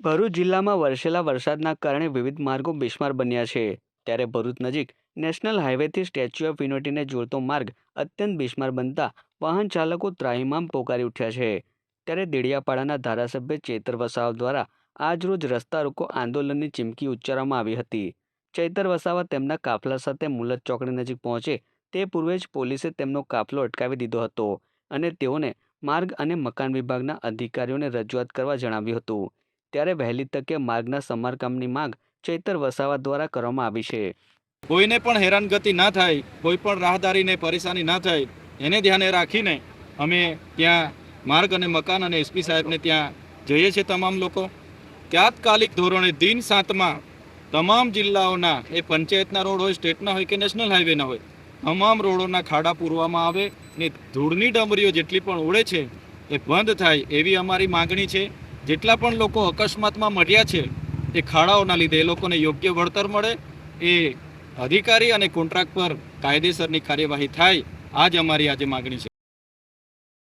ભરૂચ જિલ્લામાં વરસેલા વરસાદના કારણે વિવિધ માર્ગો બિસ્માર બન્યા છે. ત્યારે ભરૂચ નજીક નેશનલ હાઈવેથી સ્ટેચ્યુ ઓફ યુનિટીને જોડતો માર્ગ અત્યંત બિસ્માર બનતા વાહન ચાલકો ત્રાહિમામ પોકારી ઉઠ્યા છે. ત્યારે દેડિયાપાડાના ધારાસભ્ય ચેતર વસાવ દ્વારા આજરોજ રસ્તા રોકો આંદોલનની ચીમકી ઉચ્ચારવામાં આવી હતી. ચૈતર વસાવા તેમના કાફલા સાથે મુલત ચોકડી નજીક પહોંચે તે પૂર્વે જ પોલીસે તેમનો કાફલો અટકાવી દીધો હતો અને તેઓને માર્ગ અને મકાન વિભાગના અધિકારીઓને રજૂઆત કરવા જણાવ્યું હતું. ત્યારે વહેલી તકે માર્ગના સમારકામની માંગ ચૈતર વસાવા દ્વારા કરવામાં આવી છે. કોઈને પણ હેરાનગતિ ના થાય, કોઈ પણ રાહદારીને પરેશાની ના થાય, એને ધ્યાને રાખીને અમે ત્યાં માર્ગ અને મકાન અને એસપી સાહેબને ત્યાં જઈએ છીએ તમામ લોકો. તાત્કાલિક ધોરણે દિન સાતમાં તમામ જિલ્લાઓના, એ પંચાયતના રોડ હોય, સ્ટેટના હોય કે નેશનલ હાઈવેના હોય, તમામ રોડોના ખાડા પૂરવામાં આવે ને ધૂળની ડમરીઓ જેટલી પણ ઉડે છે, એ બંધ થાય એવી અમારી માગણી છે. જેટલા પણ લોકો અકસ્માતમાં મર્યા છે, એ ખાડાઓના લીધે એ લોકોને યોગ્ય વળતર મળે, એ અધિકારી અને કોન્ટ્રાક્ટ પર કાયદેસરની કાર્યવાહી થાય આ જ અમારી આજે માગણી છે.